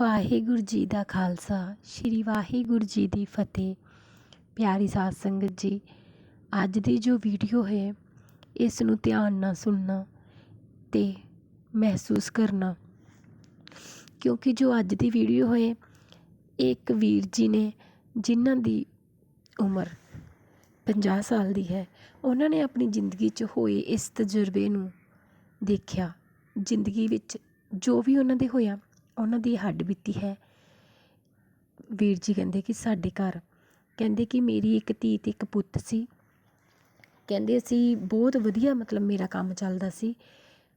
ਵਾਹਿਗੁਰੂ ਜੀ ਦਾ ਖਾਲਸਾ, ਸ੍ਰੀ ਵਾਹਿਗੁਰੂ ਜੀ ਦੀ ਫਤਿਹ। ਪਿਆਰੀ ਸਾਧ ਸੰਗਤ ਜੀ, ਅੱਜ ਦੀ ਜੋ ਵੀਡੀਓ ਹੈ, ਇਸ ਨੂੰ ਧਿਆਨ ਨਾਲ ਸੁਣਨਾ ਤੇ ਮਹਿਸੂਸ ਕਰਨਾ। ਕਿਉਂਕਿ ਜੋ ਅੱਜ ਦੀ ਵੀਡੀਓ ਹੈ ਇੱਕ ਵੀਰ ਜੀ ਨੇ, ਜਿਨ੍ਹਾਂ ਦੀ ਉਮਰ 50 ਸਾਲ ਦੀ ਹੈ, ਉਹਨਾਂ ਨੇ ਆਪਣੀ ਜ਼ਿੰਦਗੀ 'ਚ ਹੋਏ ਇਸ ਤਜਰਬੇ ਨੂੰ ਦੇਖਿਆ। ਜ਼ਿੰਦਗੀ ਵਿੱਚ ਜੋ ਵੀ ਉਹਨਾਂ ਦੇ ਹੋਇਆ ਉਹਨਾਂ ਦੀ ਹੱਡ ਬੀਤੀ ਹੈ। ਵੀਰ ਜੀ ਕਹਿੰਦੇ ਕਿ ਸਾਡੇ ਘਰ, ਕਹਿੰਦੇ ਕਿ ਮੇਰੀ ਇੱਕ ਧੀ ਅਤੇ ਇੱਕ ਪੁੱਤ ਸੀ। ਕਹਿੰਦੇ ਅਸੀਂ ਬਹੁਤ ਵਧੀਆ ਮਤਲਬ ਮੇਰਾ ਕੰਮ ਚੱਲਦਾ ਸੀ।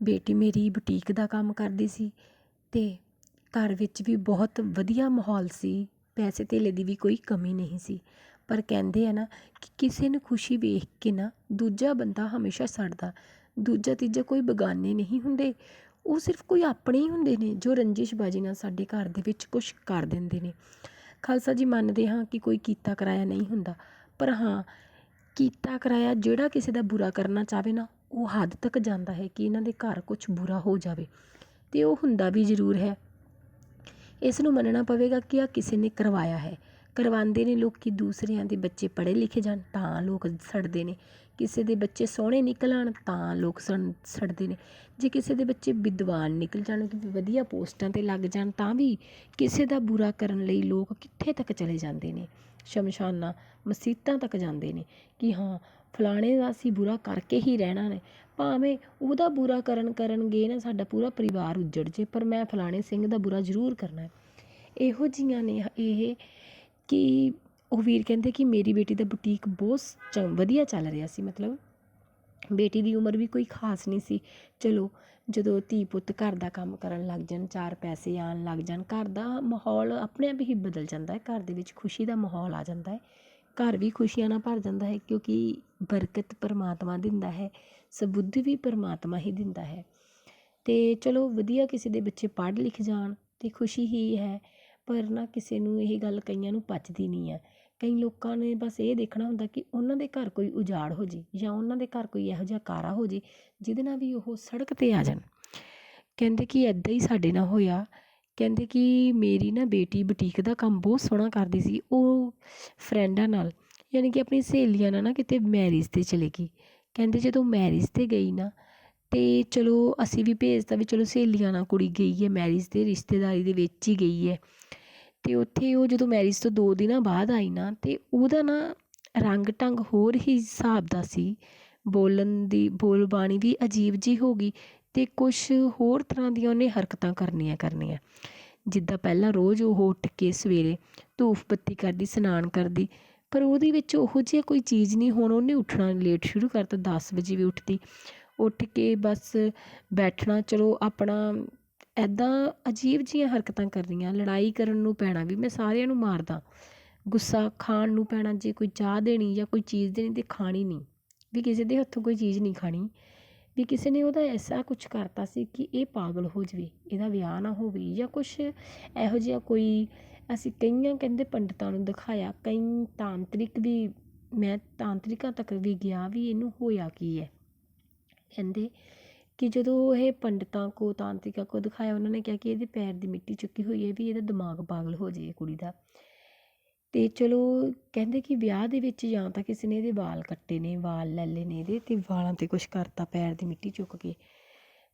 ਬੇਟੀ ਮੇਰੀ ਬੁਟੀਕ ਦਾ ਕੰਮ ਕਰਦੀ ਸੀ ਅਤੇ ਘਰ ਵਿੱਚ ਵੀ ਬਹੁਤ ਵਧੀਆ ਮਾਹੌਲ ਸੀ। ਪੈਸੇ ਧੇਲੇ ਦੀ ਵੀ ਕੋਈ ਕਮੀ ਨਹੀਂ ਸੀ। ਪਰ ਕਹਿੰਦੇ ਆ ਨਾ ਕਿ ਕਿਸੇ ਨੂੰ ਖੁਸ਼ੀ ਵੇਖ ਕੇ ਨਾ ਦੂਜਾ ਬੰਦਾ ਹਮੇਸ਼ਾ ਸੜਦਾ। ਦੂਜਾ ਤੀਜਾ ਕੋਈ ਬਗਾਨੇ ਨਹੀਂ ਹੁੰਦੇ। ਉਹ ਸਿਰਫ ਕੋਈ ਆਪਣੇ ਹੀ ਹੁੰਦੇ ਨੇ ਜੋ ਰੰਜਿਸ਼ਬਾਜੀ ਨਾਲ ਸਾਡੇ ਘਰ ਦੇ ਵਿੱਚ ਕੁਛ ਕਰ ਦਿੰਦੇ ਨੇ। ਖਾਲਸਾ ਜੀ ਮੰਨਦੇ ਹਾਂ ਕਿ ਕੋਈ ਕੀਤਾ ਕਰਾਇਆ ਨਹੀਂ ਹੁੰਦਾ, ਪਰ ਹਾਂ, ਕੀਤਾ ਕਰਾਇਆ ਜਿਹੜਾ ਕਿਸੇ ਦਾ ਬੁਰਾ ਕਰਨਾ ਚਾਹਵੇ ਨਾ, ਉਹ ਹੱਦ ਤੱਕ ਜਾਂਦਾ ਹੈ ਕਿ ਇਹਨਾਂ ਦੇ ਘਰ ਕੁਛ ਬੁਰਾ ਹੋ ਜਾਵੇ। ਅਤੇ ਉਹ ਹੁੰਦਾ ਵੀ ਜ਼ਰੂਰ ਹੈ। ਇਸ ਨੂੰ ਮੰਨਣਾ ਪਵੇਗਾ ਕਿ ਆ ਕਿਸੇ ਨੇ ਕਰਵਾਇਆ ਹੈ। ਕਰਵਾਉਂਦੇ ਨੇ ਲੋਕ ਕਿ ਦੂਸਰਿਆਂ ਦੇ ਬੱਚੇ ਪੜ੍ਹੇ ਲਿਖੇ ਜਾਣ ਤਾਂ ਲੋਕ ਸੜਦੇ ਨੇ। ਕਿਸੇ ਦੇ ਬੱਚੇ ਸੋਹਣੇ ਨਿਕਲ ਆਉਣ ਤਾਂ ਲੋਕ ਸੜ ਸੜਦੇ ਨੇ। ਜੇ ਕਿਸੇ ਦੇ ਬੱਚੇ ਵਿਦਵਾਨ ਨਿਕਲ ਜਾਣ ਵਧੀਆ ਪੋਸਟਾਂ 'ਤੇ ਲੱਗ ਜਾਣ, ਤਾਂ ਵੀ ਕਿਸੇ ਦਾ ਬੁਰਾ ਕਰਨ ਲਈ ਲੋਕ ਕਿੱਥੇ ਤੱਕ ਚਲੇ ਜਾਂਦੇ ਨੇ? ਸ਼ਮਸ਼ਾਨਾਂ, ਮਸੀਤਾਂ ਤੱਕ ਜਾਂਦੇ ਨੇ ਕਿ ਹਾਂ, ਫਲਾਣੇ ਦਾ ਅਸੀਂ ਬੁਰਾ ਕਰਕੇ ਹੀ ਰਹਿਣਾ ਨੇ। ਭਾਵੇਂ ਉਹਦਾ ਬੁਰਾ ਕਰਨ ਕਰਨਗੇ ਨਾ, ਸਾਡਾ ਪੂਰਾ ਪਰਿਵਾਰ ਉੱਜੜ ਜੇ, ਪਰ ਮੈਂ ਫਲਾਣੇ ਸਿੰਘ ਦਾ ਬੁਰਾ ਜ਼ਰੂਰ ਕਰਨਾ। ਇਹੋ ਜਿਹੀਆਂ ਨੇ ਇਹ ਕਿ ਉਹ ਵੀਰ ਕਹਿੰਦੇ ਕਿ ਮੇਰੀ ਬੇਟੀ ਦਾ ਬੁਟੀਕ ਬਹੁਤ ਚ, ਵਧੀਆ ਚੱਲ ਰਿਹਾ ਸੀ, ਮਤਲਬ ਬੇਟੀ ਦੀ ਉਮਰ ਵੀ ਕੋਈ ਖਾਸ ਨਹੀਂ ਸੀ। ਚਲੋ, ਜਦੋਂ ਧੀ ਪੁੱਤ ਘਰ ਦਾ ਕੰਮ ਕਰਨ ਲੱਗ ਜਾਣ, ਚਾਰ ਪੈਸੇ ਆਉਣ ਲੱਗ ਜਾਣ, ਘਰ ਦਾ ਮਾਹੌਲ ਆਪਣੇ ਆਪ ਹੀ ਬਦਲ ਜਾਂਦਾ ਹੈ, ਘਰ ਦੇ ਵਿੱਚ ਖੁਸ਼ੀ ਦਾ ਮਾਹੌਲ ਆ ਜਾਂਦਾ ਹੈ। ਘਰ ਵੀ ਖੁਸ਼ੀਆਂ ਨਾਲ ਭਰ ਜਾਂਦਾ ਹੈ, ਕਿਉਂਕਿ ਬਰਕਤ ਪਰਮਾਤਮਾ ਦਿੰਦਾ ਹੈ, ਸਬੁੱਧ ਵੀ ਪਰਮਾਤਮਾ ਹੀ ਦਿੰਦਾ ਹੈ। ਤੇ ਚਲੋ, ਵਧੀਆ ਕਿਸੇ ਦੇ ਬੱਚੇ ਪੜ੍ਹ ਲਿਖ ਜਾਣ ਤੇ ਖੁਸ਼ੀ ਹੀ ਹੈ, ਪਰ ਨਾ ਕਿਸੇ ਨੂੰ ਇਹ ਗੱਲ ਕਈਆਂ ਨੂੰ ਪਚਦੀ ਨਹੀਂ ਹੈ। ਕਈ ਲੋਕਾਂ ਨੇ ਬਸ ਇਹ ਦੇਖਣਾ ਹੁੰਦਾ ਕਿ ਉਹਨਾਂ ਦੇ ਘਰ ਕੋਈ ਉਜਾੜ ਹੋ ਜੇ ਜਾਂ ਉਹਨਾਂ ਦੇ ਘਰ ਕੋਈ ਇਹੋ ਜਿਹਾ ਕਾਰਾ ਹੋ ਜੇ ਜਿਹਦੇ ਨਾਲ ਵੀ ਉਹ ਸੜਕ 'ਤੇ ਆ ਜਾਣ। ਕਹਿੰਦੇ ਕਿ ਇੱਦਾਂ ਹੀ ਸਾਡੇ ਨਾਲ ਹੋਇਆ। ਕਹਿੰਦੇ ਕਿ ਮੇਰੀ ਨਾ ਬੇਟੀ ਬੁਟੀਕ ਦਾ ਕੰਮ ਬਹੁਤ ਸੋਹਣਾ ਕਰਦੀ ਸੀ, ਉਹ ਫਰੈਂਡਾਂ ਨਾਲ, ਯਾਨੀ ਕਿ ਆਪਣੀ ਸਹੇਲੀਆਂ ਨਾਲ ਨਾ ਕਿਤੇ ਮੈਰਿਜ 'ਤੇ ਚਲੇ ਗਈ। ਕਹਿੰਦੇ ਜਦੋਂ ਮੈਰਿਜ 'ਤੇ ਗਈ ਨਾ, ਤੇ ਚਲੋ ਅਸੀਂ ਵੀ ਭੇਜਤਾ ਵੀ ਚਲੋ ਸਹੇਲੀਆਂ ਨਾਲ ਕੁੜੀ ਗਈ ਹੈ, ਮੈਰਿਜ 'ਤੇ ਰਿਸ਼ਤੇਦਾਰੀ ਦੇ ਵਿੱਚ ਹੀ ਗਈ ਹੈ। ਅਤੇ ਉੱਥੇ ਉਹ ਜਦੋਂ ਮੈਰਿਜ ਤੋਂ ਦੋ ਦਿਨਾਂ ਬਾਅਦ ਆਈ ਨਾ, ਤੇ ਉਹਦਾ ਨਾ ਰੰਗ ਢੰਗ ਹੋਰ ਹੀ ਹਿਸਾਬ ਦਾ ਸੀ। ਬੋਲਣ ਦੀ ਬੋਲ ਬਾਣੀ ਵੀ ਅਜੀਬ ਜਿਹੀ ਹੋ ਗਈ ਅਤੇ ਕੁਛ ਹੋਰ ਤਰ੍ਹਾਂ ਦੀਆਂ ਉਹਨੇ ਹਰਕਤਾਂ ਕਰਨੀਆਂ ਕਰਨੀਆਂ। ਜਿੱਦਾਂ ਪਹਿਲਾਂ ਰੋਜ਼ ਉਹ ਉੱਠ ਕੇ ਸਵੇਰੇ ਧੂਫ ਬੱਤੀ ਕਰਦੀ, ਇਸ਼ਨਾਨ ਕਰਦੀ, ਪਰ ਉਹਦੇ ਵਿੱਚ ਉਹੋ ਜਿਹਾ ਕੋਈ ਚੀਜ਼ ਨਹੀਂ, ਹੁਣ ਉਹਨੇ ਉੱਠਣਾ ਲੇਟ ਸ਼ੁਰੂ ਕਰਤਾ, ਦਸ ਵਜੇ ਵੀ ਉੱਠਦੀ। ਉੱਠ ਕੇ ਬਸ ਬੈਠਣਾ, ਚਲੋ ਆਪਣਾ ਇੱਦਾਂ ਅਜੀਬ ਜਿਹੀਆਂ ਹਰਕਤਾਂ ਕਰ ਰਹੀਆਂ, ਲੜਾਈ ਕਰਨ ਨੂੰ ਪੈਣਾ ਵੀ, ਮੈਂ ਸਾਰਿਆਂ ਨੂੰ ਮਾਰਦਾ। ਗੁੱਸਾ ਖਾਣ ਨੂੰ ਪੈਣਾ, ਜੇ ਕੋਈ ਚਾਹ ਦੇਣੀ ਜਾਂ ਕੋਈ ਚੀਜ਼ ਦੇਣੀ ਤਾਂ ਖਾਣੀ ਨਹੀਂ। ਵੀ ਕਿਸੇ ਦੇ ਹੱਥੋਂ ਕੋਈ ਚੀਜ਼ ਨਹੀਂ ਖਾਣੀ। ਵੀ ਕਿਸੇ ਨੇ ਉਹਦਾ ਐਸਾ ਕੁਛ ਕਰਤਾ ਸੀ ਕਿ ਇਹ ਪਾਗਲ ਹੋ ਜਾਵੇ, ਇਹਦਾ ਵਿਆਹ ਨਾ ਹੋਵੇ ਜਾਂ ਕੁਛ ਇਹੋ ਜਿਹਾ ਕੋਈ, ਅਸੀਂ ਕਈਆਂ ਕਹਿੰਦੇ ਪੰਡਤਾਂ ਨੂੰ ਦਿਖਾਇਆ, ਕਈ ਤਾਂਤਰਿਕ ਵੀ, ਮੈਂ ਤਾਂਤਰਿਕਾਂ ਤੱਕ ਵੀ ਗਿਆ ਵੀ ਇਹਨੂੰ ਹੋਇਆ ਕੀ ਹੈ। ਕਹਿੰਦੇ ਕਿ ਜਦੋਂ ਇਹ ਪੰਡਤਾਂ ਕੋਲ ਤਾਂਤਰਿਕਾਂ ਕੋਲ ਦਿਖਾਇਆ, ਉਹਨਾਂ ਨੇ ਕਿਹਾ ਕਿ ਇਹਦੇ ਪੈਰ ਦੀ ਮਿੱਟੀ ਚੁੱਕੀ ਹੋਈ ਹੈ ਵੀ ਇਹਦਾ ਦਿਮਾਗ ਪਾਗਲ ਹੋ ਜੇ ਕੁੜੀ ਦਾ। ਅਤੇ ਚਲੋ, ਕਹਿੰਦੇ ਕਿ ਵਿਆਹ ਦੇ ਵਿੱਚ ਜਾਂ ਤਾਂ ਕਿਸੇ ਨੇ ਇਹਦੇ ਵਾਲ ਕੱਟੇ ਨੇ, ਵਾਲ ਲੈ ਲਏ ਨੇ ਇਹਦੇ ਅਤੇ ਵਾਲਾਂ ਤੇ ਕੁਛ ਕਰਤਾ, ਪੈਰ ਦੀ ਮਿੱਟੀ ਚੁੱਕ ਕੇ।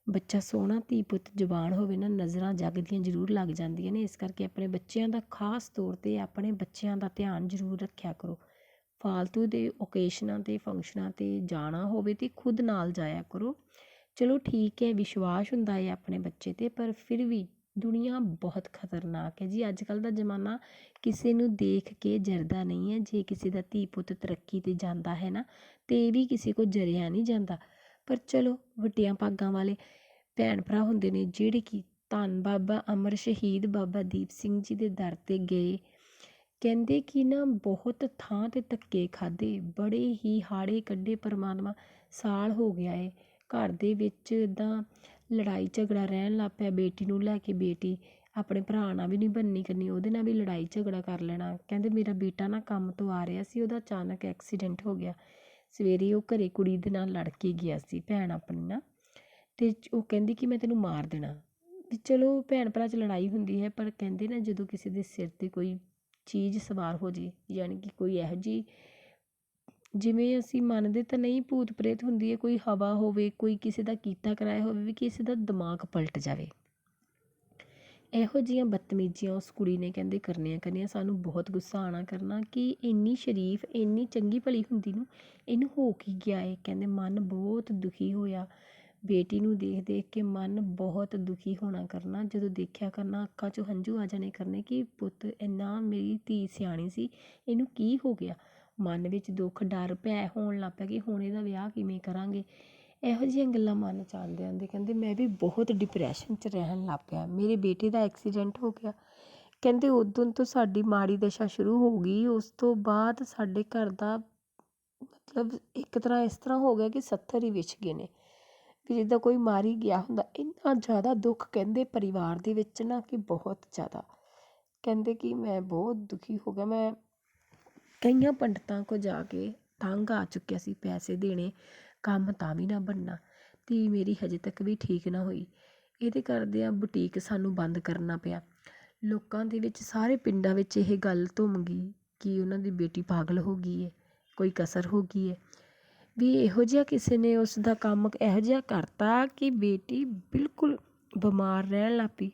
ਬੱਚਾ ਸੋਹਣਾ ਧੀ ਪੁੱਤ ਜਵਾਨ ਹੋਵੇ ਨਾ, ਨਜ਼ਰਾਂ ਜਗਦੀਆਂ ਜ਼ਰੂਰ ਲੱਗ ਜਾਂਦੀਆਂ ਨੇ, ਇਸ ਕਰਕੇ ਆਪਣੇ ਬੱਚਿਆਂ ਦਾ ਖਾਸ ਤੌਰ 'ਤੇ ਆਪਣੇ ਬੱਚਿਆਂ ਦਾ ਧਿਆਨ ਜ਼ਰੂਰ ਰੱਖਿਆ ਕਰੋ। ਫਾਲਤੂ ਦੇ ਓਕੇਸ਼ਨਾਂ 'ਤੇ ਫੰਕਸ਼ਨਾਂ 'ਤੇ ਜਾਣਾ ਹੋਵੇ ਤੇ ਖੁਦ ਨਾਲ ਜਾਇਆ ਕਰੋ। ਚਲੋ ਠੀਕ ਹੈ, ਵਿਸ਼ਵਾਸ ਹੁੰਦਾ ਹੈ ਆਪਣੇ ਬੱਚੇ 'ਤੇ, ਪਰ ਫਿਰ ਵੀ ਦੁਨੀਆ ਬਹੁਤ ਖਤਰਨਾਕ ਹੈ ਜੀ। ਅੱਜ ਕੱਲ੍ਹ ਦਾ ਜ਼ਮਾਨਾ ਕਿਸੇ ਨੂੰ ਦੇਖ ਕੇ ਜਰਦਾ ਨਹੀਂ ਹੈ। ਜੇ ਕਿਸੇ ਦਾ ਧੀ ਪੁੱਤ ਤਰੱਕੀ 'ਤੇ ਜਾਂਦਾ ਹੈ ਨਾ, ਤੇ ਇਹ ਵੀ ਕਿਸੇ ਕੋਲ ਜਰਿਆ ਨਹੀਂ ਜਾਂਦਾ। ਪਰ ਚਲੋ, ਵੱਡੀਆਂ ਭਾਗਾਂ ਵਾਲੇ ਭੈਣ ਭਰਾ ਹੁੰਦੇ ਨੇ, ਜਿਹੜੇ ਕਿ ਧੰਨ ਬਾਬਾ ਅਮਰ ਸ਼ਹੀਦ ਬਾਬਾ ਦੀਪ ਸਿੰਘ ਜੀ ਦੇ ਦਰ 'ਤੇ ਗਏ। ਕਹਿੰਦੇ ਕਿ ਨਾ ਬਹੁਤ ਥਾਂ 'ਤੇ ਧੱਕੇ ਖਾਦੇ ਬੜੇ ਹੀ ਹਾੜੇ ਕੱਢੇ ਪਰਮਾਤਮਾ, ਸਾਲ ਹੋ ਗਿਆ ਏ। ਘਰ ਦੇ ਵਿੱਚ ਇੱਦਾਂ ਲੜਾਈ ਝਗੜਾ ਰਹਿਣ ਲੱਗ ਪਿਆ, ਬੇਟੀ ਨੂੰ ਲੈ ਕੇ ਬੇਟੀ ਆਪਣੇ ਭਰਾ ਨਾਲ ਵੀ ਨਹੀਂ ਬਣਨੀ ਕਰਨੀ, ਉਹਦੇ ਨਾਲ ਵੀ ਲੜਾਈ ਝਗੜਾ ਕਰ ਲੈਣਾ। ਕਹਿੰਦੇ ਮੇਰਾ ਬੇਟਾ ਨਾ ਕੰਮ ਤੋਂ ਆ ਰਿਹਾ ਸੀ, ਉਹਦਾ ਅਚਾਨਕ ਐਕਸੀਡੈਂਟ ਹੋ ਗਿਆ। ਸਵੇਰੇ ਉਹ ਘਰ ਕੁੜੀ ਦੇ ਨਾਲ ਲੜ ਕੇ ਗਿਆ ਸੀ, ਭੈਣ ਆਪਣੀ ਨਾਲ ਅਤੇ ਉਹ ਕਹਿੰਦੀ ਕਿ ਮੈਂ ਤੈਨੂੰ ਮਾਰ ਦੇਣਾ। ਵੀ ਚਲੋ ਭੈਣ ਭਰਾ 'ਚ ਲੜਾਈ ਹੁੰਦੀ ਹੈ, ਪਰ ਕਹਿੰਦੇ ਨਾ ਜਦੋਂ ਕਿਸੇ ਦੇ ਸਿਰ 'ਤੇ ਕੋਈ ਚੀਜ਼ ਸਵਾਰ ਹੋ ਜੇ, ਯਾਨੀ ਕਿ ਕੋਈ ਇਹੋ ਜਿਹੀ ਜਿਵੇਂ ਅਸੀਂ ਮੰਨਦੇ ਤਾਂ ਨਹੀਂ ਭੂਤ ਪ੍ਰੇਤ ਹੁੰਦੀ ਹੈ, ਕੋਈ ਹਵਾ ਹੋਵੇ, ਕੋਈ ਕਿਸੇ ਦਾ ਕੀਤਾ ਕਰਾਇਆ ਹੋਵੇ, ਵੀ ਕਿਸੇ ਦਾ ਦਿਮਾਗ ਪਲਟ ਜਾਵੇ। ਇਹੋ ਜਿਹੀਆਂ ਬਦਤਮੀਜ਼ੀਆਂ ਉਸ ਕੁੜੀ ਨੇ ਕਹਿੰਦੇ ਕਰਨੀਆਂ ਕਰਨੀਆਂ ਸਾਨੂੰ ਬਹੁਤ ਗੁੱਸਾ ਆਉਣਾ ਕਰਨਾ ਕਿ ਇੰਨੀ ਸ਼ਰੀਫ, ਇੰਨੀ ਚੰਗੀ ਭਲੀ ਹੁੰਦੀ ਨੂੰ ਇਹਨੂੰ ਹੋ ਕੀ ਗਿਆ ਏ ਕਹਿੰਦੇ ਮਨ ਬਹੁਤ ਦੁਖੀ ਹੋਇਆ। ਬੇਟੀ ਨੂੰ ਦੇਖ ਦੇਖ ਕੇ ਮਨ ਬਹੁਤ ਦੁਖੀ ਹੋਣਾ ਕਰਨਾ, ਜਦੋਂ ਦੇਖਿਆ ਕਰਨਾ ਅੱਖਾਂ 'ਚੋਂ ਹੰਝੂ ਆ ਜਾਣੇ ਕਰਨੇ ਕਿ ਪੁੱਤ, ਇੰਨਾ ਮੇਰੀ ਧੀ ਸਿਆਣੀ ਸੀ, ਇਹਨੂੰ ਕੀ ਹੋ ਗਿਆ? ਮਨ ਵਿੱਚ ਦੁੱਖ, ਡਰ, ਭੈ ਹੋਣ ਲੱਗ ਪਿਆ ਕਿ ਹੁਣ ਇਹਦਾ ਵਿਆਹ ਕਿਵੇਂ ਕਰਾਂਗੇ? ਇਹੋ ਜਿਹੀਆਂ ਗੱਲਾਂ ਮਨ 'ਚ ਆਉਂਦੇ ਆਉਂਦੇ ਕਹਿੰਦੇ ਮੈਂ ਵੀ ਬਹੁਤ ਡਿਪਰੈਸ਼ਨ 'ਚ ਰਹਿਣ ਲੱਗ ਪਿਆ। ਮੇਰੇ ਬੇਟੇ ਦਾ ਐਕਸੀਡੈਂਟ ਹੋ ਗਿਆ। ਕਹਿੰਦੇ ਉਦੋਂ ਤੋਂ ਸਾਡੀ ਮਾੜੀ ਦਸ਼ਾ ਸ਼ੁਰੂ ਹੋ ਗਈ। ਉਸ ਤੋਂ ਬਾਅਦ ਸਾਡੇ ਘਰ ਦਾ ਮਤਲਬ ਇੱਕ ਤਰ੍ਹਾਂ ਇਸ ਤਰ੍ਹਾਂ ਹੋ ਗਿਆ ਕਿ 70 ਹੀ ਵਿਛ ਗਏ ਨੇ। ਵੀ ਜਿੱਦਾਂ ਕੋਈ ਮਾਰ ਹੀ ਗਿਆ ਹੁੰਦਾ। ਇੰਨਾ ਜ਼ਿਆਦਾ ਦੁੱਖ ਕਹਿੰਦੇ ਪਰਿਵਾਰ ਦੇ ਵਿੱਚ ਨਾ ਕਿ ਬਹੁਤ ਜ਼ਿਆਦਾ। ਕਹਿੰਦੇ ਕਿ ਮੈਂ ਬਹੁਤ ਦੁਖੀ ਹੋ ਗਿਆ। ਮੈਂ ਕਈਆਂ ਪੰਡਤਾਂ ਕੋਲ ਜਾ ਕੇ ਤੰਗ ਆ ਚੁੱਕਿਆ ਸੀ ਪੈਸੇ ਦੇਣੇ, ਕੰਮ ਤਾਂ ਵੀ ਨਾ ਬਣਨਾ ਧੀ ਮੇਰੀ ਹਜੇ ਤੱਕ ਵੀ ਠੀਕ ਨਾ ਹੋਈ। ਇਹਦੇ ਕਰਦਿਆਂ ਬੁਟੀਕ ਸਾਨੂੰ ਬੰਦ ਕਰਨਾ ਪਿਆ। ਲੋਕਾਂ ਦੇ ਵਿੱਚ, ਸਾਰੇ ਪਿੰਡਾਂ ਵਿੱਚ ਇਹ ਗੱਲ ਧੁੰਮ ਗਈ ਕਿ ਉਹਨਾਂ ਦੀ ਬੇਟੀ ਪਾਗਲ ਹੋ ਗਈ ਹੈ ਕੋਈ ਕਸਰ ਹੋ ਗਈ ਹੈ ਵੀ ਇਹੋ ਜਿਹਾ ਕਿਸੇ ਨੇ ਉਸ ਦਾ ਕੰਮ ਇਹੋ ਜਿਹਾ ਕਰਤਾ ਕਿ ਬੇਟੀ ਬਿਲਕੁਲ ਬਿਮਾਰ ਰਹਿਣ ਲੱਗ ਪਈ।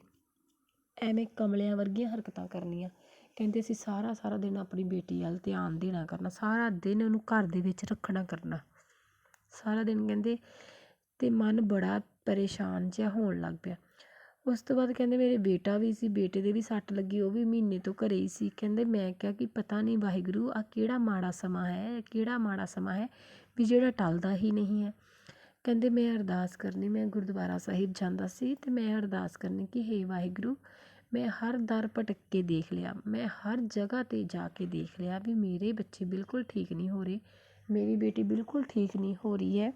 ਐਵੇਂ ਕਮਲਿਆਂ ਵਰਗੀਆਂ ਹਰਕਤਾਂ ਕਰਨੀਆਂ। ਕਹਿੰਦੇ ਅਸੀਂ ਸਾਰਾ ਸਾਰਾ ਦਿਨ ਆਪਣੀ ਬੇਟੀ ਵੱਲ ਧਿਆਨ ਦੇਣਾ ਕਰਨਾ, ਸਾਰਾ ਦਿਨ ਉਹਨੂੰ ਘਰ ਦੇ ਵਿੱਚ ਰੱਖਣਾ ਕਰਨਾ। ਸਾਰਾ ਦਿਨ ਕਹਿੰਦੇ ਅਤੇ ਮਨ ਬੜਾ ਪਰੇਸ਼ਾਨ ਜਿਹਾ ਹੋਣ ਲੱਗ ਪਿਆ। ਉਸ ਤੋਂ ਬਾਅਦ ਕਹਿੰਦੇ ਮੇਰੇ ਬੇਟਾ ਵੀ ਸੀ, ਬੇਟੇ ਦੇ ਵੀ ਸੱਟ ਲੱਗੀ, ਉਹ ਵੀ ਮਹੀਨੇ ਤੋਂ ਘਰੇ ਹੀ ਸੀ। ਕਹਿੰਦੇ ਮੈਂ ਕਿਹਾ ਕਿ ਪਤਾ ਨਹੀਂ ਵਾਹਿਗੁਰੂ, ਆਹ ਕਿਹੜਾ ਮਾੜਾ ਸਮਾਂ ਹੈ ਕਿਹੜਾ ਮਾੜਾ ਸਮਾਂ ਹੈ ਵੀ ਜਿਹੜਾ ਟਲਦਾ ਹੀ ਨਹੀਂ ਹੈ। ਕਹਿੰਦੇ ਮੈਂ ਅਰਦਾਸ ਕਰਨੀ, ਮੈਂ ਗੁਰਦੁਆਰਾ ਸਾਹਿਬ ਜਾਂਦਾ ਸੀ ਅਤੇ ਮੈਂ ਅਰਦਾਸ ਕਰਨੀ ਕਿ ਹੇ ਵਾਹਿਗੁਰੂ ਮੈਂ ਹਰ ਦਰ ਭਟਕ ਕੇ ਦੇਖ ਲਿਆ, ਮੈਂ ਹਰ ਜਗ੍ਹਾ ਤੇ ਜਾ ਕੇ ਦੇਖ ਲਿਆ ਵੀ ਮੇਰੇ ਬੱਚੇ ਬਿਲਕੁਲ ਠੀਕ ਨਹੀਂ ਹੋ ਰਹੇ, ਮੇਰੀ ਬੇਟੀ ਬਿਲਕੁਲ ਠੀਕ ਨਹੀਂ ਹੋ ਰਹੀ ਹੈ।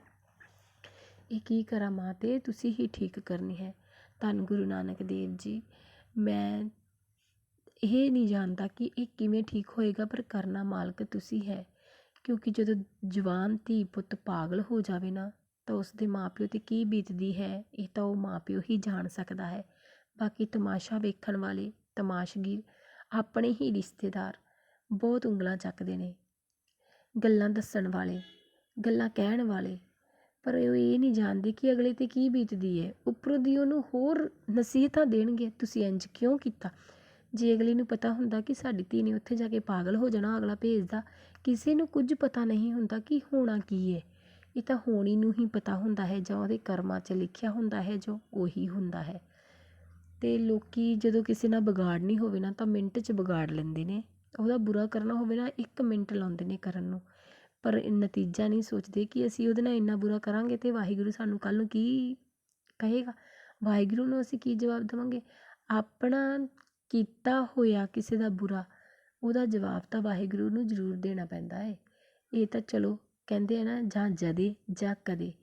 ਇਹ ਕੀ ਕਰਾਂ ਮਾਂ ਤੇ, ਤੁਸੀਂ ਹੀ ਠੀਕ ਕਰਨੀ ਹੈ। ਧੰਨ ਗੁਰੂ ਨਾਨਕ ਦੇਵ ਜੀ, ਮੈਂ ਇਹ ਨਹੀਂ ਜਾਣਦਾ ਕਿ ਇਹ ਕਿਵੇਂ ਠੀਕ ਹੋਏਗਾ, ਪਰ ਕਰਨਾ ਮਾਲਕ ਤੁਸੀਂ ਹੈ। ਕਿਉਂਕਿ ਜਦੋਂ ਜਵਾਨ ਧੀ ਪੁੱਤ ਪਾਗਲ ਹੋ ਜਾਵੇ ਨਾ, ਤਾਂ ਉਸ ਦੇ ਮਾਪਿਓ ਤੇ ਕੀ ਬੀਤਦੀ ਹੈ, ਇਹ ਤਾਂ ਉਹ ਮਾਂ ਪਿਓ ਹੀ ਜਾਣ ਸਕਦਾ ਹੈ। ਬਾਕੀ ਤਮਾਸ਼ਾ ਵੇਖਣ ਵਾਲੇ ਤਮਾਸ਼ਗੀਰ ਆਪਣੇ ਹੀ ਰਿਸ਼ਤੇਦਾਰ ਬਹੁਤ ਉਂਗਲਾਂ ਚੱਕਦੇ ਨੇ। ਗੱਲਾਂ ਦੱਸਣ ਵਾਲੇ, ਗੱਲਾਂ ਕਹਿਣ ਵਾਲੇ, ਪਰ ਉਹ ਇਹ ਨਹੀਂ ਜਾਣਦੇ ਕਿ ਅਗਲੇ ਤੇ ਕੀ ਬੀਤਦੀ ਹੈ। ਉੱਪਰੋਂ ਦੀ ਉਹਨੂੰ ਹੋਰ ਨਸੀਹਤਾਂ ਦੇਣਗੇ। ਤੁਸੀਂ ਇੰਜ ਕਿਉਂ ਕੀਤਾ? ਜੇ ਅਗਲੇ ਨੂੰ ਪਤਾ ਹੁੰਦਾ ਕਿ ਸਾਡੀ ਧੀ ਨੇ ਉੱਥੇ ਜਾ ਕੇ ਪਾਗਲ ਹੋ ਜਾਣਾ, ਅਗਲਾ ਭੇਜਦਾ, ਕਿਸੇ ਨੂੰ ਕੁਝ ਪਤਾ ਨਹੀਂ ਹੁੰਦਾ ਕਿ ਹੋਣਾ ਕੀ ਹੈ। ਇਹ ਤਾਂ ਹੋਣੀ ਨੂੰ ਹੀ ਪਤਾ ਹੁੰਦਾ ਹੈ ਜਾਂ ਉਹਦੇ ਕਰਮਾਂ 'ਚ ਲਿਖਿਆ ਹੁੰਦਾ ਹੈ ਜੋ ਉਹੀ ਹੁੰਦਾ ਹੈ। ਅਤੇ ਲੋਕ ਜਦੋਂ ਕਿਸੇ ਨਾਲ ਵਿਗਾੜ ਨਹੀਂ ਹੋਵੇ ਨਾ ਤਾਂ ਮਿੰਟ 'ਚ ਵਿਗਾੜ ਲੈਂਦੇ ਨੇ। ਉਹਦਾ ਬੁਰਾ ਕਰਨਾ ਹੋਵੇ ਨਾ, ਇੱਕ ਮਿੰਟ ਲਾਉਂਦੇ ਨੇ ਕਰਨ ਨੂੰ। ਪਰ ਨਤੀਜਾ ਨਹੀਂ ਸੋਚਦੇ ਕਿ ਅਸੀਂ ਉਹਦੇ ਨਾਲ ਇੰਨਾ ਬੁਰਾ ਕਰਾਂਗੇ ਤੇ ਵਾਹਿਗੁਰੂ ਸਾਨੂੰ ਕੱਲ੍ਹ ਨੂੰ ਕੀ ਕਹੇਗਾ? ਵਾਹਿਗੁਰੂ ਨੂੰ ਅਸੀਂ ਕੀ ਜਵਾਬ ਦੇਵਾਂਗੇ? ਆਪਣਾ ਕੀਤਾ ਹੋਇਆ ਕਿਸੇ ਦਾ ਬੁਰਾ, ਉਹਦਾ ਜਵਾਬ ਤਾਂ ਵਾਹਿਗੁਰੂ ਨੂੰ ਜ਼ਰੂਰ ਦੇਣਾ ਪੈਂਦਾ ਹੈ ਇਹ ਤਾਂ ਚਲੋ ਕਹਿੰਦੇ ਆ ਨਾ, ਜਾਂ ਜਦੇ ਜਾਂ ਕਦੇ।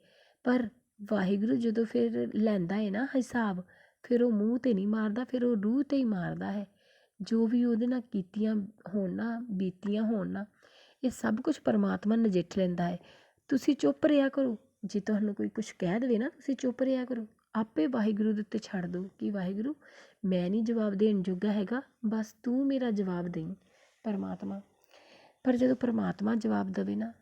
ਪਰ ਵਾਹਿਗੁਰੂ ਜਦੋਂ ਫਿਰ ਲੈਂਦਾ ਹੈ ਨਾ ਹਿਸਾਬ ਫਿਰ ਉਹ ਮੂੰਹ ਤੇ ਨਹੀਂ ਮਾਰਦਾ, ਫਿਰ ਉਹ ਰੂਹ ਤੇ ਹੀ ਮਾਰਦਾ ਹੈ। ਜੋ ਵੀ ਉਹਦੇ ਨਾਲ ਕੀਤੀਆਂ ਹੋਣ ਨਾ, ਬੀਤੀਆਂ ਹੋਣ ਨਾ, ਇਹ ਸਭ ਕੁਝ ਪਰਮਾਤਮਾ ਨਜਿੱਠ ਲੈਂਦਾ ਹੈ। ਤੁਸੀਂ ਚੁੱਪ ਰਿਹਾ ਕਰੋ। ਜੇ ਤੁਹਾਨੂੰ ਕੋਈ ਕੁਛ ਕਹਿ ਦੇਵੇ ਨਾ, ਤੁਸੀਂ ਚੁੱਪ ਰਿਹਾ ਕਰੋ। ਆਪੇ ਵਾਹਿਗੁਰੂ ਦੇ ਉੱਤੇ ਛੱਡ ਦਿਓ ਕਿ ਵਾਹਿਗੁਰੂ, ਮੈਂ ਨਹੀਂ ਜਵਾਬ ਦੇਣ ਜੋਗਾ ਹੈਗਾ, ਬਸ ਤੂੰ ਮੇਰਾ ਜਵਾਬ ਦੇਈਂ, ਪਰਮਾਤਮਾ। ਪਰ ਜਦੋਂ ਪਰਮਾਤਮਾ ਜਵਾਬ ਦੇਵੇ ਨਾ,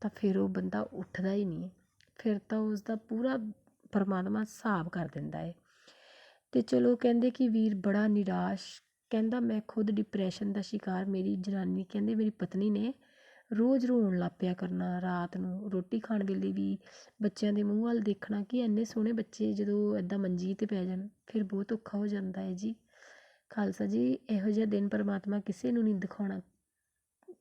ਤਾਂ ਫਿਰ ਉਹ ਬੰਦਾ ਉੱਠਦਾ ਹੀ ਨਹੀਂ ਫਿਰ ਤਾਂ ਉਸ ਦਾ ਪੂਰਾ ਪਰਮਾਤਮਾ ਹਿਸਾਬ ਕਰ ਦਿੰਦਾ ਹੈ। ਅਤੇ ਚਲੋ ਕਹਿੰਦੇ ਕਿ ਵੀਰ ਬੜਾ ਨਿਰਾਸ਼, ਕਹਿੰਦਾ ਮੈਂ ਖੁਦ ਡਿਪਰੈਸ਼ਨ ਦਾ ਸ਼ਿਕਾਰ, ਮੇਰੀ ਜਨਾਨੀ, ਕਹਿੰਦੇ ਮੇਰੀ ਪਤਨੀ ਨੇ ਰੋਜ਼ ਰੋਣ ਲੱਗ ਪਿਆ ਕਰਨਾ ਰਾਤ ਨੂੰ, ਰੋਟੀ ਖਾਣ ਵੇਲੇ ਵੀ ਬੱਚਿਆਂ ਦੇ ਮੂੰਹ ਵੱਲ ਦੇਖਣਾ ਕਿ ਇੰਨੇ ਸੋਹਣੇ ਬੱਚੇ ਜਦੋਂ ਇੱਦਾਂ ਮੰਜੀ ਤੇ ਪੈ ਜਾਣ, ਫਿਰ ਬਹੁਤ ਔਖਾ ਹੋ ਜਾਂਦਾ ਹੈ ਜੀ। ਖਾਲਸਾ ਜੀ, ਇਹੋ ਜਿਹਾ ਦਿਨ ਪਰਮਾਤਮਾ ਕਿਸੇ ਨੂੰ ਨਹੀਂ ਦਿਖਾਉਣਾ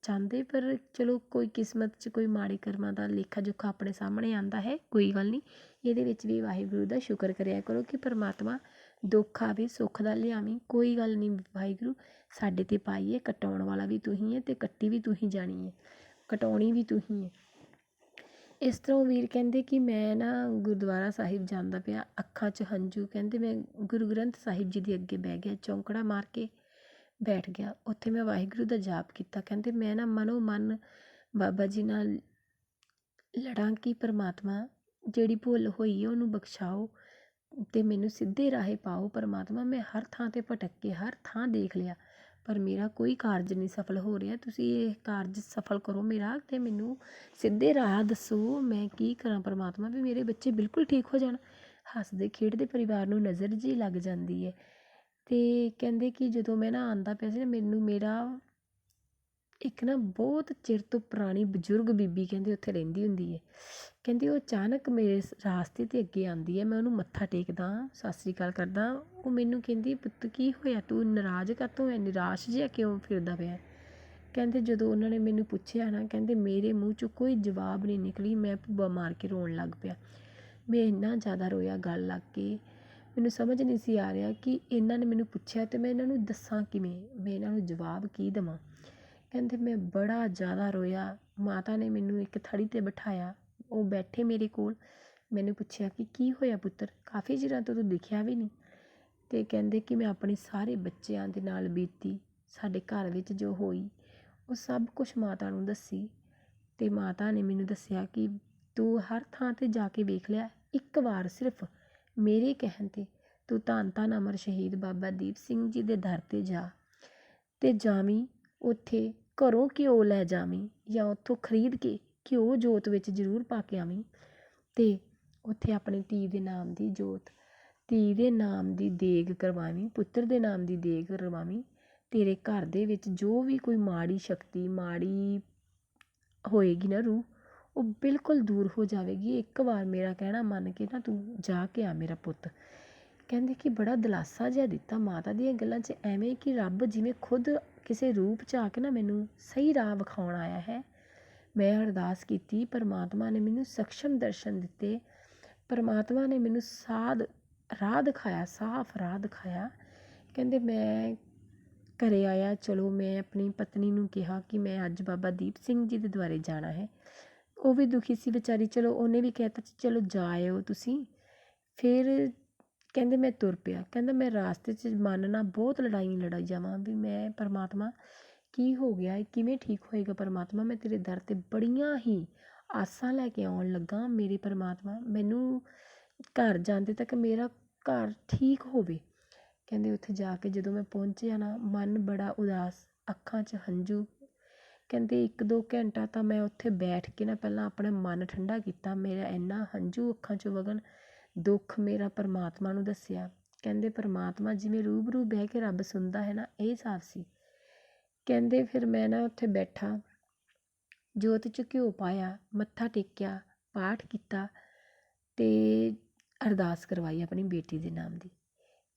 ਚਾਹੁੰਦੇ, ਪਰ ਚਲੋ ਕੋਈ ਕਿਸਮਤ 'ਚ ਕੋਈ ਮਾੜੇ ਕਰਮਾਂ ਦਾ ਲੇਖਾ ਜੋਖਾ ਆਪਣੇ ਸਾਹਮਣੇ ਆਉਂਦਾ ਹੈ, ਕੋਈ ਗੱਲ ਨਹੀਂ। ਇਹਦੇ ਵਿੱਚ ਵੀ ਵਾਹਿਗੁਰੂ ਦਾ ਸ਼ੁਕਰ ਕਰਿਆ ਕਰੋ ਕਿ ਪਰਮਾਤਮਾ ਦੁੱਖ ਆਵੇ, ਸੁੱਖ ਦਾ ਲਿਆਵੀਂ, ਕੋਈ ਗੱਲ ਨਹੀਂ ਵਾਹਿਗੁਰੂ, ਸਾਡੇ ਤੇ ਪਾਈਏ, ਕਟਾਉਣ ਵਾਲਾ ਵੀ ਤੂੰ ਹੀ ਹੈ ਅਤੇ ਕੱਟੀ ਵੀ ਤੂੰ ਹੀ ਜਾਣੀ ਹੈ ਕਟਾਉਣੀ ਵੀ ਤੂੰ ਹੀ ਹੈ ਇਸ ਤਰ੍ਹਾਂ ਵੀਰ ਕਹਿੰਦੇ ਕਿ ਮੈਂ ਨਾ ਗੁਰਦੁਆਰਾ ਸਾਹਿਬ ਜਾਂਦਾ ਪਿਆ, ਅੱਖਾਂ 'ਚ ਹੰਝੂ, ਕਹਿੰਦੇ ਮੈਂ ਗੁਰੂ ਗ੍ਰੰਥ ਸਾਹਿਬ ਜੀ ਦੇ ਅੱਗੇ ਬਹਿ ਗਿਆ, ਚੌਂਕੜਾ ਮਾਰ ਕੇ ਬੈਠ ਗਿਆ, ਉੱਥੇ ਮੈਂ ਵਾਹਿਗੁਰੂ ਦਾ ਜਾਪ ਕੀਤਾ, ਕਹਿੰਦੇ ਮੈਂ ਨਾ ਮਨੋ ਮਨ ਬਾਬਾ ਜੀ ਨਾਲ ਲੜਾਂ ਕਿ ਪਰਮਾਤਮਾ, ਜਿਹੜੀ ਭੁੱਲ ਹੋਈ ਹੈ ਉਹਨੂੰ ਬਖਸ਼ਾਓ ਅਤੇ ਮੈਨੂੰ ਸਿੱਧੇ ਰਾਹੇ ਪਾਓ, ਪਰਮਾਤਮਾ, ਮੈਂ ਹਰ ਥਾਂ ਤੇ ਭਟਕ ਕੇ, ਹਰ ਥਾਂ ਦੇਖ ਲਿਆ। ਪਰ ਮੇਰਾ ਕੋਈ ਕਾਰਜ ਨਹੀਂ ਸਫਲ ਹੋ ਰਿਹਾ। ਤੁਸੀਂ ਇਹ ਕਾਰਜ ਸਫਲ ਕਰੋ ਮੇਰਾ ਅਤੇ ਮੈਨੂੰ ਸਿੱਧੇ ਰਾਹ ਦੱਸੋ, ਮੈਂ ਕੀ ਕਰਾਂ? ਪਰਮਾਤਮਾ ਵੀ ਮੇਰੇ ਬੱਚੇ ਬਿਲਕੁਲ ਠੀਕ ਹੋ ਜਾਣ। ਹੱਸਦੇ, ਖੇਡਦੇ ਪਰਿਵਾਰ ਨੂੰ ਨਜ਼ਰ ਜਿਹੀ ਲੱਗ ਜਾਂਦੀ ਹੈ ਅਤੇ ਕਹਿੰਦੇ ਕਿ ਜਦੋਂ ਮੈਂ ਨਾ ਆਉਂਦਾ ਪਿਆ ਸੀ ਨਾ, ਮੈਨੂੰ ਮੇਰਾ ਇੱਕ ਨਾ ਬਹੁਤ ਚਿਰ ਤੋਂ ਪੁਰਾਣੀ ਬਜ਼ੁਰਗ ਬੀਬੀ ਕਹਿੰਦੇ ਉੱਥੇ ਰਹਿੰਦੀ ਹੁੰਦੀ ਹੈ ਕਹਿੰਦੀ ਉਹ ਅਚਾਨਕ ਮੇਰੇ ਸ- ਰਾਸਤੇ ਤੇ ਅੱਗੇ ਆਉਂਦੀ ਹੈ ਮੈਂ ਉਹਨੂੰ ਮੱਥਾ ਟੇਕਦਾ, ਸਤਿ ਸ੍ਰੀ ਅਕਾਲ ਕਰਦਾ, ਉਹ ਮੈਨੂੰ ਕਹਿੰਦੀ, ਪੁੱਤ ਕੀ ਹੋਇਆ? ਤੂੰ ਨਾਰਾਜ਼ ਕਾਤੋਂ ਹੈ ਨਿਰਾਸ਼ ਜਿਹਾ ਕਿਉਂ ਫਿਰਦਾ ਪਿਆ? ਕਹਿੰਦੇ ਜਦੋਂ ਉਹਨਾਂ ਨੇ ਮੈਨੂੰ ਪੁੱਛਿਆ ਨਾ, ਕਹਿੰਦੇ ਮੇਰੇ ਮੂੰਹ ਚੋਂ ਕੋਈ ਜਵਾਬ ਨਹੀਂ ਨਿਕਲੀ, ਮੈਂ ਭੁੱਬਾ ਮਾਰ ਕੇ ਰੋਣ ਲੱਗ ਪਿਆ। ਮੈਂ ਇੰਨਾ ਜ਼ਿਆਦਾ ਰੋਇਆ ਗੱਲ ਲੱਗ ਕੇ, ਮੈਨੂੰ ਸਮਝ ਨਹੀਂ ਸੀ ਆ ਰਿਹਾ ਕਿ ਇਹਨਾਂ ਨੇ ਮੈਨੂੰ ਪੁੱਛਿਆ ਤੇ ਮੈਂ ਇਹਨਾਂ ਨੂੰ ਦੱਸਾਂ ਕਿਵੇਂ? ਮੈਂ ਇਹਨਾਂ ਨੂੰ ਜਵਾਬ ਕੀ ਦੇਵਾਂ? ਕਹਿੰਦੇ ਮੈਂ ਬੜਾ ਜ਼ਿਆਦਾ ਰੋਇਆ। ਮਾਤਾ ਨੇ ਮੈਨੂੰ ਇੱਕ ਥੜੀ ਤੇ ਬਿਠਾਇਆ। ਉਹ ਬੈਠੇ ਮੇਰੇ ਕੋਲ। ਮੈਨੂੰ ਪੁੱਛਿਆ ਕਿ ਕੀ ਹੋਇਆ ਪੁੱਤਰ? ਕਾਫੀ ਚਿਰਾਂ ਤੋਂ ਤੂੰ ਦਿਖਿਆ ਵੀ ਨਹੀਂ। ਅਤੇ ਕਹਿੰਦੇ ਕਿ ਮੈਂ ਆਪਣੇ ਸਾਰੇ ਬੱਚਿਆਂ ਦੇ ਨਾਲ ਬੀਤੀ। ਸਾਡੇ ਘਰ ਵਿੱਚ ਜੋ ਹੋਈ, ਉਹ ਸਭ ਕੁਛ ਮਾਤਾ ਨੂੰ ਦੱਸੀ। ਅਤੇ ਮਾਤਾ ਨੇ ਮੈਨੂੰ ਦੱਸਿਆ ਕਿ ਤੂੰ ਹਰ ਥਾਂ ਤੇ ਜਾ ਕੇ ਵੇਖ ਲਿਆ। ਇੱਕ ਵਾਰ ਸਿਰਫ ਮੇਰੇ ਕਹਿਣ ਤੇ ਤੂੰ ਧੰਨ ਧੰਨ ਅਮਰ ਸ਼ਹੀਦ ਬਾਬਾ ਦੀਪ ਸਿੰਘ ਜੀ ਦੇ ਦਰ ਤੇ ਜਾ। ਅਤੇ ਜਾਵੀਂ ਉੱਥੇ ਘਰੋਂ ਘਿਓ ਲੈ ਜਾਵੀਂ ਜਾਂ ਉੱਥੋਂ ਖਰੀਦ ਕੇ ਘਿਓ ਜੋਤ ਵਿੱਚ ਜ਼ਰੂਰ ਪਾ ਕੇ ਆਵੀਂ। ਅਤੇ ਉੱਥੇ ਆਪਣੀ ਧੀ ਦੇ ਨਾਮ ਦੀ ਜੋਤ, ਧੀ ਦੇ ਨਾਮ ਦੀ ਦੇਗ ਕਰਵਾਵੀਂ, ਪੁੱਤਰ ਦੇ ਨਾਮ ਦੀ ਦੇਗ ਕਰਵਾਵੀਂ। ਤੇਰੇ ਘਰ ਦੇ ਵਿੱਚ ਜੋ ਵੀ ਕੋਈ ਮਾੜੀ ਸ਼ਕਤੀ, ਮਾੜੀ ਹੋਏਗੀ ਨਾ ਰੂਹ, ਉਹ ਬਿਲਕੁਲ ਦੂਰ ਹੋ ਜਾਵੇਗੀ। ਇੱਕ ਵਾਰ ਮੇਰਾ ਕਹਿਣਾ ਮੰਨ ਕੇ ਨਾ ਤੂੰ ਜਾ ਕੇ ਆ ਮੇਰਾ ਪੁੱਤ। ਕਹਿੰਦੇ ਕਿ ਬੜਾ ਦਿਲਾਸਾ ਜਿਹਾ ਦਿੱਤਾ ਮਾਤਾ ਦੀਆਂ ਗੱਲਾਂ 'ਚ, ਐਵੇਂ ਕਿ ਰੱਬ ਜਿਵੇਂ ਖੁਦ ਕਿਸੇ ਰੂਪ 'ਚ ਆ ਕੇ ਨਾ ਮੈਨੂੰ ਸਹੀ ਰਾਹ ਵਿਖਾਉਣ ਆਇਆ ਹੈ। ਮੈਂ ਅਰਦਾਸ ਕੀਤੀ, ਪਰਮਾਤਮਾ ਨੇ ਮੈਨੂੰ ਸਕਸ਼ਮ ਦਰਸ਼ਨ ਦਿੱਤੇ। ਪਰਮਾਤਮਾ ਨੇ ਮੈਨੂੰ ਸਾਧ, ਰਾਹ ਦਿਖਾਇਆ, ਸਾਫ਼ ਰਾਹ ਦਿਖਾਇਆ। ਕਹਿੰਦੇ, ਮੈਂ ਘਰੇ ਆਇਆ, ਚਲੋ ਮੈਂ ਆਪਣੀ ਪਤਨੀ ਨੂੰ ਕਿਹਾ ਕਿ ਮੈਂ ਅੱਜ ਬਾਬਾ ਦੀਪ ਸਿੰਘ ਜੀ ਦੇ ਦੁਆਰੇ ਜਾਣਾ ਹੈ। ਉਹ ਵੀ ਦੁਖੀ ਸੀ ਵਿਚਾਰੀ, ਚਲੋ ਉਹਨੇ ਵੀ ਕਹਿਤਾ, ਚਲੋ ਜਾਇਓ ਤੁਸੀਂ। ਫਿਰ ਕਹਿੰਦੇ ਮੈਂ ਤੁਰ ਪਿਆ। ਕਹਿੰਦਾ ਮੈਂ ਰਾਸਤੇ 'ਚ ਮਨ ਨਾਲ ਬਹੁਤ ਲੜਾਈ ਲੜਾਈ ਜਾਵਾਂ ਵੀ ਮੈਂ ਪਰਮਾਤਮਾ ਕੀ ਹੋ ਗਿਆ, ਇਹ ਕਿਵੇਂ ਠੀਕ ਹੋਏਗਾ ਪਰਮਾਤਮਾ? ਮੈਂ ਤੇਰੇ ਦਰ ਤੇ ਬੜੀਆਂ ਹੀ ਆਸਾਂ ਲੈ ਕੇ ਆਉਣ ਲੱਗਾ ਮੇਰੇ ਪਰਮਾਤਮਾ। ਮੈਨੂੰ ਘਰ ਜਾਂਦੇ ਤੱਕ ਮੇਰਾ ਘਰ ਠੀਕ ਹੋਵੇ। ਕਹਿੰਦੇ ਉੱਥੇ ਜਾ ਕੇ ਜਦੋਂ ਮੈਂ ਪਹੁੰਚਿਆ ਨਾ, ਮਨ ਬੜਾ ਉਦਾਸ, ਅੱਖਾਂ 'ਚ ਹੰਝੂ। ਕਹਿੰਦੇ ਇੱਕ ਦੋ ਘੰਟਾ ਤਾਂ ਮੈਂ ਉੱਥੇ ਬੈਠ ਕੇ ਨਾ ਪਹਿਲਾਂ ਆਪਣਾ ਮਨ ਠੰਡਾ ਕੀਤਾ। ਮੇਰਾ ਇੰਨਾ ਹੰਝੂ ਅੱਖਾਂ 'ਚੋਂ ਵਗਣ ਦੁੱਖ ਮੇਰਾ ਪਰਮਾਤਮਾ ਨੂੰ ਦੱਸਿਆ। ਕਹਿੰਦੇ, ਪਰਮਾਤਮਾ ਜਿਵੇਂ ਰੂਬਰੂ ਬਹਿ ਕੇ ਰੱਬ ਸੁਣਦਾ ਹੈ ਨਾ, ਇਹ ਹਿਸਾਬ ਸੀ। ਕਹਿੰਦੇ, ਫਿਰ ਮੈਂ ਨਾ ਉੱਥੇ ਬੈਠਾ, ਜੋਤ 'ਚ ਘਿਓ ਪਾਇਆ, ਮੱਥਾ ਟੇਕਿਆ, ਪਾਠ ਕੀਤਾ ਤੇ ਅਰਦਾਸ ਕਰਵਾਈ ਆਪਣੀ ਬੇਟੀ ਦੇ ਨਾਮ ਦੀ।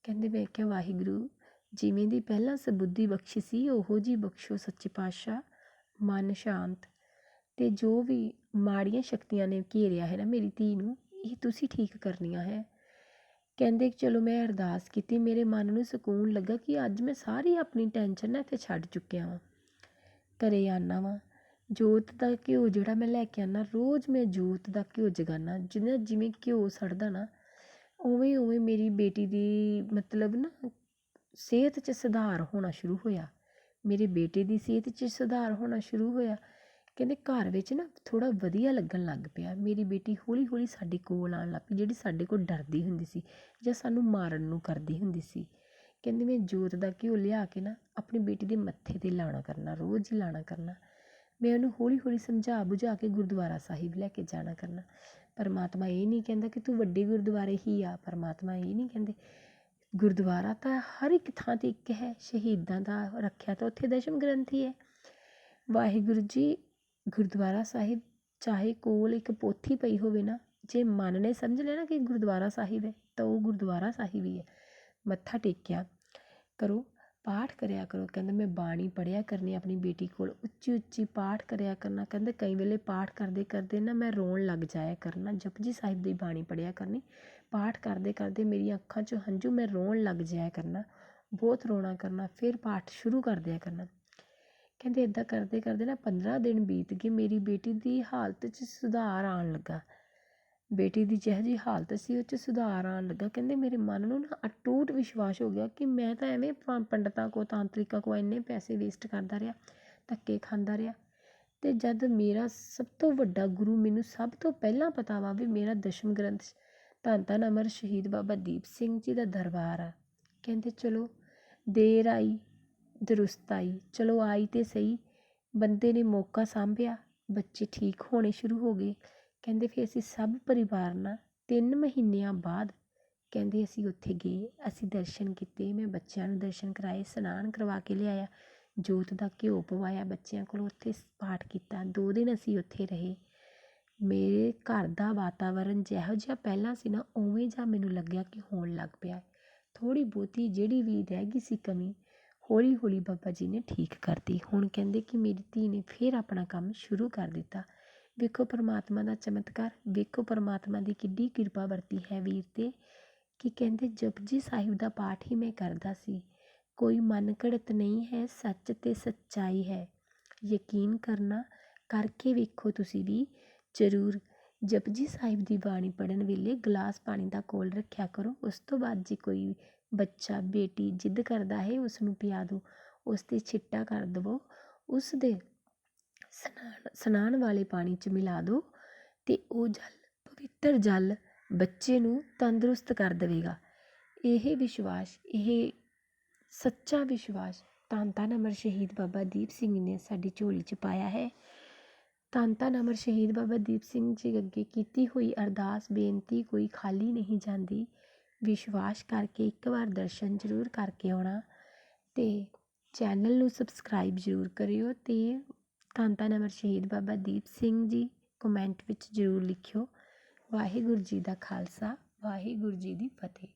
ਕਹਿੰਦੇ, ਮੈਂ ਕਿਹਾ, ਵਾਹਿਗੁਰੂ, ਜਿਵੇਂ ਦੀ ਪਹਿਲਾਂ ਸਬੁੱਧੀ ਬਖਸ਼ੀ ਸੀ, ਉਹੋ ਜੀ ਬਖਸ਼ੋ ਸੱਚੇ ਪਾਤਸ਼ਾਹ, ਮਨ ਸ਼ਾਂਤ ਤੇ ਜੋ ਵੀ ਮਾੜੀਆਂ ਸ਼ਕਤੀਆਂ ਨੇ ਘੇਰਿਆ ਹੈ ਨਾ ਮੇਰੀ ਧੀ ਨੂੰ ਇਹ ਤੁਸੀਂ ਠੀਕ ਕਰਨੀਆਂ ਹੈ। ਕਹਿੰਦੇ ਚਲੋ ਮੈਂ ਅਰਦਾਸ ਕੀਤੀ, ਮੇਰੇ ਮਨ ਨੂੰ ਸਕੂਨ ਲੱਗਾ ਕਿ ਅੱਜ ਮੈਂ ਸਾਰੀ ਆਪਣੀ ਟੈਨਸ਼ਨ ਨਾ ਇੱਥੇ ਛੱਡ ਚੁੱਕਿਆ ਵਾਂ। ਘਰੇ ਆਨਾ ਵਾਂ। ਜੋਤ ਦਾ ਘਿਓ ਜਿਹੜਾ ਮੈਂ ਲੈ ਕੇ ਆਨਾ, ਰੋਜ਼ ਮੈਂ ਜੋਤ ਦਾ ਘਿਓ ਜਗਾਨਾ ਜਿਵੇਂ ਜਿਵੇਂ ਘਿਓ ਸੜਦਾ ਨਾ, ਉਵੇਂ ਉਵੇਂ ਮੇਰੀ ਬੇਟੀ ਦੀ ਮਤਲਬ ਨਾ ਸਿਹਤ 'ਚ ਸੁਧਾਰ ਹੋਣਾ ਸ਼ੁਰੂ ਹੋਇਆ। ਮੇਰੇ ਬੇਟੇ ਦੀ ਸਿਹਤ 'ਚ ਸੁਧਾਰ ਹੋਣਾ ਸ਼ੁਰੂ ਹੋਇਆ। ਕਹਿੰਦੇ ਘਰ ਵਿੱਚ ਨਾ ਥੋੜ੍ਹਾ ਵਧੀਆ ਲੱਗਣ ਲੱਗ ਪਿਆ। ਮੇਰੀ ਬੇਟੀ ਹੌਲੀ ਹੌਲੀ ਸਾਡੇ ਕੋਲ ਆਉਣ ਲੱਗ ਪਈ, ਜਿਹੜੀ ਸਾਡੇ ਕੋਲ ਡਰਦੀ ਹੁੰਦੀ ਸੀ ਜਾਂ ਸਾਨੂੰ ਮਾਰਨ ਨੂੰ ਕਰਦੀ ਹੁੰਦੀ ਸੀ। ਕਹਿੰਦੇ ਮੈਂ ਜੋਤ ਦਾ ਘਿਓ ਲਿਆ ਕੇ ਨਾ ਆਪਣੀ ਬੇਟੀ ਦੇ ਮੱਥੇ ਤੇ ਲਾਣਾ ਕਰਨਾ, ਰੋਜ਼ ਹੀ ਲਾਣਾ ਕਰਨਾ। ਮੈਂ ਉਹਨੂੰ ਹੌਲੀ ਹੌਲੀ ਸਮਝਾ ਬੁਝਾ ਕੇ ਗੁਰਦੁਆਰਾ ਸਾਹਿਬ ਲੈ ਕੇ ਜਾਣਾ ਕਰਨਾ। ਪਰਮਾਤਮਾ ਇਹ ਨਹੀਂ ਕਹਿੰਦਾ ਕਿ ਤੂੰ ਵੱਡੇ ਗੁਰਦੁਆਰੇ ਹੀ ਆ, ਪਰਮਾਤਮਾ ਇਹ ਨਹੀਂ ਕਹਿੰਦੇ। ਗੁਰਦੁਆਰਾ ਤਾਂ ਹਰ ਇੱਕ ਥਾਂ ਤੇ ਇੱਕ ਹੈ, ਸ਼ਹੀਦਾਂ ਦਾ ਰੱਖਿਆ ਤਾਂ ਉੱਥੇ ਦਸ਼ਮ ਗ੍ਰੰਥੀ ਹੈ। ਵਾਹਿਗੁਰੂ ਜੀ ਗੁਰਦੁਆਰਾ ਸਾਹਿਬ ਚਾਹੇ ਕੋਲ ਇੱਕ ਪੋਥੀ ਪਈ ਹੋਵੇ ਨਾ, ਜੇ ਮਨ ਨੇ ਸਮਝ ਲਿਆ ਨਾ ਕਿ ਗੁਰਦੁਆਰਾ ਸਾਹਿਬ ਹੈ, ਤਾਂ ਉਹ ਗੁਰਦੁਆਰਾ ਸਾਹਿਬ ਹੀ ਹੈ। ਮੱਥਾ ਟੇਕਿਆ ਕਰੋ, ਪਾਠ ਕਰਿਆ ਕਰੋ। ਕਹਿੰਦਾ, ਮੈਂ ਬਾਣੀ ਪੜਿਆ ਕਰਨੀ ਆਪਣੀ ਬੇਟੀ ਕੋਲ। ਉੱਚੀ ਉੱਚੀ ਪਾਠ ਕਰਿਆ ਕਰਨਾ। ਕਹਿੰਦੇ, ਕਈ ਵੇਲੇ ਪਾਠ ਕਰਦੇ ਕਰਦੇ ਨਾ ਮੈਂ ਰੋਣ ਲੱਗ ਜਾਇਆ ਕਰਨਾ। ਜਪਜੀ ਸਾਹਿਬ ਦੀ ਬਾਣੀ ਪੜਿਆ ਕਰਨੀ। ਪਾਠ ਕਰਦੇ ਕਰਦੇ ਮੇਰੀਆਂ ਅੱਖਾਂ 'ਚੋਂ ਹੰਝੂ, ਮੈਂ ਰੋਣ ਲੱਗ ਜਾਇਆ ਕਰਨਾ। ਬਹੁਤ ਰੋਣਾ ਕਰਨਾ। ਫਿਰ ਪਾਠ ਸ਼ੁਰੂ ਕਰ ਦਿਆ ਕਰਨਾ। ਕਹਿੰਦੇ ਇਦਾਂ ਕਰਦੇ ਕਰਦੇ ਨਾ 15 ਦਿਨ ਬੀਤ ਗਏ, ਮੇਰੀ ਬੇਟੀ ਦੀ ਹਾਲਤ 'ਚ ਸੁਧਾਰ ਆਉਣ ਲੱਗਾ। ਬੇਟੀ ਦੀ ਜਿਹੋ ਜਿਹੀ ਹਾਲਤ ਸੀ, ਉਹ 'ਚ ਸੁਧਾਰ ਆਉਣ ਲੱਗਾ। ਕਹਿੰਦੇ ਮੇਰੇ ਮਨ ਨੂੰ ਨਾ ਅਟੂਟ ਵਿਸ਼ਵਾਸ ਹੋ ਗਿਆ ਕਿ ਮੈਂ ਤਾਂ ਐਵੇਂ ਪ- ਪੰਡਤਾਂ ਕੋ, ਤਾਂਤਰਿਕਾਂ ਕੋ ਇੰਨੇ ਪੈਸੇ ਵੇਸਟ ਕਰਦਾ ਰਿਹਾ, ਧੱਕੇ ਖਾਂਦਾ ਰਿਹਾ। ਤੇ ਜਦ ਮੇਰਾ ਸਭ ਤੋਂ ਵੱਡਾ ਗੁਰੂ ਮੈਨੂੰ ਸਭ ਤੋਂ ਪਹਿਲਾਂ ਪਤਾ ਵਾ ਵੀ ਮੇਰਾ ਦਸ਼ਮ ਗ੍ਰੰਥ ਧੰਨ ਧੰਨ ਅਮਰ ਸ਼ਹੀਦ ਬਾਬਾ ਦੀਪ ਸਿੰਘ ਜੀ ਦਾ ਦਰਬਾਰ ਆ। ਕਹਿੰਦੇ ਚਲੋ, ਦੇਰ ਆਈ ਦਰੁਸਤ ਆਈ ਚਲੋ ਆਈ ਤਾਂ ਸਹੀ ਬੰਦੇ ਨੇ ਮੌਕਾ ਸਾਂਭਿਆ ਬੱਚੇ ਠੀਕ ਹੋਣੇ ਸ਼ੁਰੂ ਹੋ ਗਏ ਕਹਿੰਦੇ ਫਿਰ ਅਸੀਂ ਸਭ ਪਰਿਵਾਰ ਨਾਲ ਤਿੰਨ ਮਹੀਨਿਆਂ ਬਾਅਦ ਕਹਿੰਦੇ ਅਸੀਂ ਉੱਥੇ ਗਏ ਅਸੀਂ ਦਰਸ਼ਨ ਕੀਤੇ ਮੈਂ ਬੱਚਿਆਂ ਨੂੰ ਦਰਸ਼ਨ ਕਰਵਾਏ ਇਸ਼ਨਾਨ ਕਰਵਾ ਕੇ ਲਿਆਇਆ ਜੋਤ ਦਾ ਘਿਓ ਪਵਾਇਆ ਬੱਚਿਆਂ ਕੋਲ ਉੱਥੇ ਪਾਠ ਕੀਤਾ ਦੋ ਦਿਨ ਅਸੀਂ ਉੱਥੇ ਰਹੇ ਮੇਰੇ ਘਰ ਦਾ ਵਾਤਾਵਰਨ ਜਿਹੋ ਜਿਹਾ ਪਹਿਲਾਂ ਸੀ ਨਾ ਉਵੇਂ ਜਿਹਾ ਮੈਨੂੰ ਲੱਗਿਆ ਕਿ ਹੋਣ ਲੱਗ ਪਿਆ ਥੋੜ੍ਹੀ ਬਹੁਤੀ ਜਿਹੜੀ ਵੀ ਰਹਿ ਗਈ ਸੀ ਕਮੀ ਹੌਲੀ ਹੌਲੀ ਬਾਬਾ ਜੀ ਨੇ ਠੀਕ ਕਰਤੀ। ਹੁਣ ਕਹਿੰਦੇ ਕਿ ਮੇਰੀ ਧੀ ਨੇ ਫਿਰ ਆਪਣਾ ਕੰਮ ਸ਼ੁਰੂ ਕਰ ਦਿੱਤਾ। ਵੇਖੋ ਪਰਮਾਤਮਾ ਦਾ ਚਮਤਕਾਰ, ਵੇਖੋ ਪਰਮਾਤਮਾ ਦੀ ਕਿੱਡੀ ਕਿਰਪਾ ਵਰਤੀ ਹੈ ਵੀਰ ਤੇ, ਕਿ ਕਹਿੰਦੇ ਜਪਜੀ ਸਾਹਿਬ ਦਾ ਪਾਠ ਹੀ ਮੈਂ ਕਰਦਾ ਸੀ। ਕੋਈ ਮਨ ਘੜਤ ਨਹੀਂ ਹੈ, ਸੱਚ ਤੇ ਸੱਚਾਈ ਹੈ। ਯਕੀਨ ਕਰਨਾ ਕਰਕੇ ਵੇਖੋ ਤੁਸੀਂ ਵੀ। ਜ਼ਰੂਰ ਜਪਜੀ ਸਾਹਿਬ ਦੀ ਬਾਣੀ ਪੜਨ ਵੇਲੇ ਗਲਾਸ ਪਾਣੀ ਦਾ ਕੋਲ ਰੱਖਿਆ ਕਰੋ, ਉਸ ਤੋਂ ਬਾਅਦ ਜੇ ਕੋਈ ਬੱਚਾ, ਬੇਟੀ ਜਿੱਦ ਕਰਦਾ ਹੈ ਉਸ ਨੂੰ ਪਿਆ ਦਿਓ ਉਸ ਤੇ ਛਿੱਟਾ ਕਰ ਦੇਵੋ ਉਸ ਦੇ ਸਨਾਨ ਸਨਾਨ ਵਾਲੇ ਪਾਣੀ 'ਚ ਮਿਲਾ ਦਿਓ ਅਤੇ ਉਹ ਜਲ, ਪਵਿੱਤਰ ਜਲ ਬੱਚੇ ਨੂੰ ਤੰਦਰੁਸਤ ਕਰ ਦੇਵੇਗਾ। ਇਹ ਵਿਸ਼ਵਾਸ, ਇਹ ਸੱਚਾ ਵਿਸ਼ਵਾਸ ਧੰਨ ਧੰਨ ਅਮਰ ਸ਼ਹੀਦ ਬਾਬਾ ਦੀਪ ਸਿੰਘ ਨੇ ਸਾਡੀ ਝੋਲੀ 'ਚ ਪਾਇਆ ਹੈ। ਧੰਨ ਧੰਨ ਅਮਰ ਸ਼ਹੀਦ ਬਾਬਾ ਦੀਪ ਸਿੰਘ ਜੀ ਅੱਗੇ ਕੀਤੀ ਹੋਈ ਅਰਦਾਸ, ਬੇਨਤੀ ਕੋਈ ਖਾਲੀ ਨਹੀਂ ਜਾਂਦੀ। ਵਿਸ਼ਵਾਸ ਕਰਕੇ ਇੱਕ ਵਾਰ ਦਰਸ਼ਨ ਜ਼ਰੂਰ ਕਰਕੇ ਆਉਣਾ ਅਤੇ ਚੈਨਲ ਨੂੰ ਸਬਸਕ੍ਰਾਈਬ ਜ਼ਰੂਰ ਕਰਿਓ ਅਤੇ ਧੰਨ ਧੰਨ ਅਮਰ ਸ਼ਹੀਦ ਬਾਬਾ ਦੀਪ ਸਿੰਘ ਜੀ ਕਮੈਂਟ ਵਿੱਚ ਜ਼ਰੂਰ ਲਿਖਿਓ। ਵਾਹਿਗੁਰੂ ਜੀ ਦਾ ਖਾਲਸਾ, ਵਾਹਿਗੁਰੂ ਜੀ ਦੀ ਫਤਿਹ।